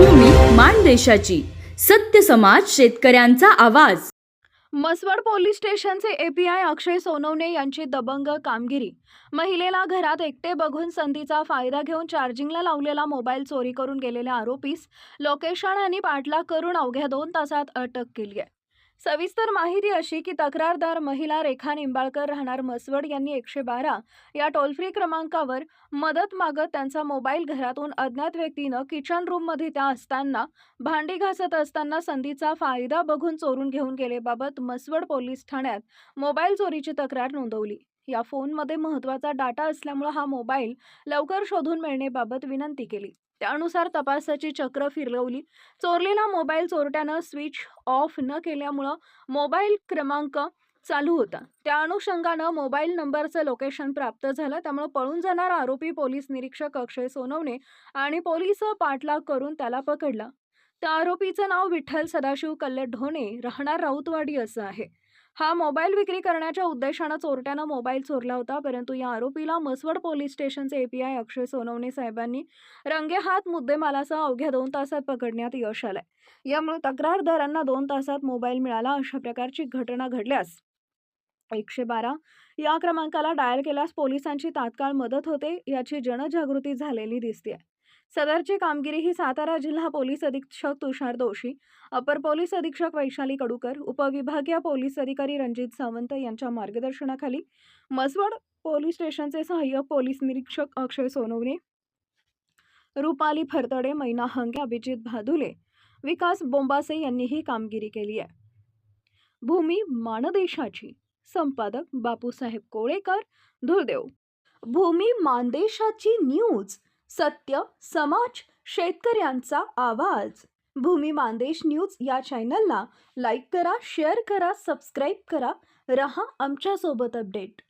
मानदेशाची. सत्य समाज शेतकऱ्यांचा आवाज. मसवड पोलीस स्टेशनचे एपीआय अक्षय सोनवणे यांची दबंग कामगिरी. महिलेला घरात एकटे बघून संधीचा फायदा घेऊन चार्जिंगला लावलेला मोबाईल चोरी करून गेलेल्या आरोपीस लोकेशन आणि पाठलाग करून अवघ्या दोन तासात अटक केली आहे. सविस्तर माहिती अशी की तक्रारदार महिला रेखा निंबाळकर राहणार मसवड यांनी एकशे बारा या टोल फ्री क्रमांकावर मदत मागत त्यांचा मोबाईल घरातून अज्ञात व्यक्तीनं किचन रूममध्ये त्या असताना भांडी घासत असताना संधीचा फायदा बघून चोरून घेऊन गेलेबाबत मसवड पोलीस ठाण्यात मोबाईल चोरीची तक्रार नोंदवली. या फोनमध्ये महत्त्वाचा डाटा असल्यामुळे हा मोबाईल लवकर शोधून मिळण्याबाबत विनंती केली. त्यानुसार तपासाची चक्र फिरवली. चोरलेला मोबाईल चोरट्यानं स्विच ऑफ न केल्यामुळं मोबाईल क्रमांक चालू होता. त्या अनुषंगानं मोबाईल नंबरचं लोकेशन प्राप्त झालं. त्यामुळे पळून जाणारा आरोपी पोलीस निरीक्षक अक्षय सोनवणे आणि पोलीस पाठलाग करून त्याला पकडला. त्या आरोपीचं नाव विठ्ठल सदाशिव कल्ले ढोणे राहणार राऊतवाडी असं आहे. हा मोबाईल विक्री करण्याच्या उद्देशानं चोरट्यानं मोबाईल चोरला होता परंतु या आरोपीला मसवड पोलीस स्टेशनचे एपीआय अक्षय सोनवणे साहेबांनी रंगेहात मुद्देमालासह अवघ्या दोन तासात पकडण्यात यश आलंय. यामुळे तक्रारदारांना दोन तासात मोबाईल मिळाला अशा प्रकारची घटना घडल्यास. एकशे बारा या क्रमांकाला डायल केल्यास पोलिसांची तात्काळ मदत होते याची जनजागृती झालेली दिसते सदरची कामगिरी ही सातारा जिल्हा पोलीस अधीक्षक तुषार दोशी अपर पोलीस अधीक्षक वैशाली कडूकर उपविभागीय पोलीस अधिकारी रणजित सावंत यांच्या मार्गदर्शनाखाली मसवड पोलीस स्टेशनचे सहाय्यक पोलीस निरीक्षक अक्षय सोनवणे रुपाली फरतडे मैना हंगे अभिजित भादुले विकास बोंबासे यांनी ही कामगिरी केली आहे. भूमी मानदेशाची संपादक बापूसाहेब कोळेकर धुळदेव. भूमी मानदेशाची न्यूज. सत्य समाज शेतकऱ्यांचा आवाज. भूमी मानदेश न्यूज या चॅनलला लाईक करा शेअर करा सबस्क्राईब करा. रहा आमच्यासोबत अपडेट.